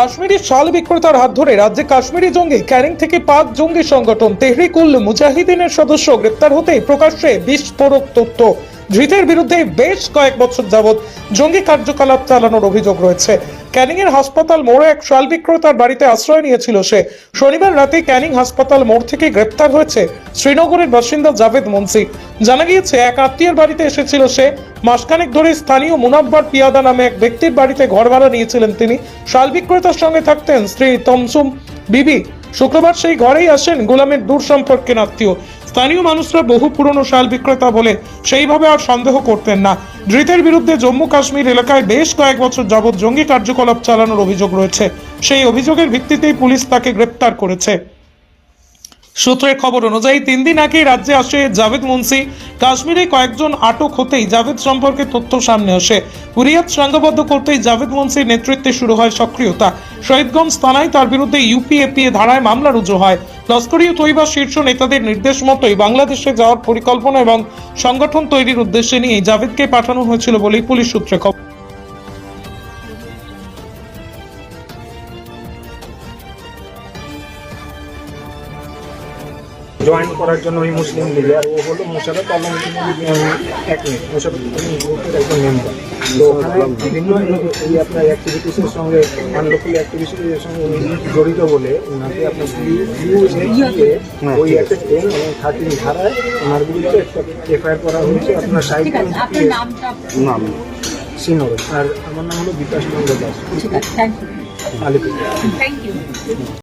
কাশ্মীরি শাল বিক্রেতার হাত ধরে রাজ্যে কাশ্মীরি জঙ্গি, ক্যারিং থেকে পাক জঙ্গি সংগঠন তেহরিকুল মুজাহিদিনের সদস্য গ্রেপ্তার হতেই প্রকাশ্যে বিস্ফোরক তথ্য। ধৃতের বিরুদ্ধে বেশ কয়েক বছর যাবৎ জঙ্গি কার্যকলাপ চালানোর অভিযোগ রয়েছে। ক্যানিং এর হাসপাতাল মোড়ে এক শাল বিক্রেতার বাড়িতে আশ্রয় নিয়েছিল সে। শনিবার রাতে ক্যানিং হাসপাতাল মোড় থেকে গ্রেপ্তার হয়েছে শ্রীনগরের বাসিন্দা জাভেদ মুন্সি জানা গিয়েছে, এক আত্মীয়ের বাড়িতে এসেছিল সে। মাসখানেক ধরে স্থানীয় মুনাব্বার পিয়াদা নামে এক ব্যক্তির বাড়িতে ঘর ভাড়া নিয়েছিলেন তিনি। শাল বিক্রেতার সঙ্গে থাকতেন স্ত্রী তমসুম বিবি। শুক্রবার সেই ঘরেই আসেন গোলামের দূর সম্পর্কের আত্মীয়। স্থানীয় মানুষরা বহু পুরনো শাল বিক্রেতা বলে সেইভাবে আর সন্দেহ করতেন না। ধৃতের বিরুদ্ধে জম্মু কাশ্মীর এলাকায় বেশ কয়েক বছর যাবৎ জঙ্গি কার্যকলাপ চালানোর অভিযোগ রয়েছে। সেই অভিযোগের ভিত্তিতেই পুলিশ তাকে গ্রেপ্তার করেছে। সূত্রের খবর অনুযায়ী, তিন দিন আগে রাজ্যে আসে জাভেদ মুন্সি। কাশ্মীরে কয়েকজন আটক হতেই জাভেদ সম্পর্কে তথ্য সামনে আসে। হুরিয়াত সংঘবদ্ধ করতেই জাভেদ মুন্সির নেতৃত্বে শুরু হয় সক্রিয়তা। শহীদগঞ্জ থানায় তার বিরুদ্ধে ইউপিএপিএ ধারায় মামলা রুজু হয়। লস্করীয় তৈবা শীর্ষ নেতাদের নির্দেশ মতোই বাংলাদেশে যাওয়ার পরিকল্পনা এবং সংগঠন তৈরির উদ্দেশ্যে নিয়ে জাভেদকে পাঠানো হয়েছিল বলেই পুলিশ সূত্রে খবর। জয়েন করার জন্য ওই মুসলিম লীগে আর ও হলো মোশারফ আলম এক মিনিট মোশারফ গ্রুপের একজন মেম্বার তো ওখানে বিভিন্ন এই আপনার অ্যাক্টিভিটিসের সঙ্গে আনলোকাল অ্যাক্টিভিটিসের সঙ্গে উনি জড়িত বলে ওনাকে আপনার ওই একটা টেন এবং থার্টিন ধারায় ওনার বিরুদ্ধে একটা এফআইআর করা হয়েছে। আপনার আছে নাম। সিনোর আর আমার নাম হলো বিকাশ চন্দ্র দাস। ঠিক আছে thank you Alipur. Thank you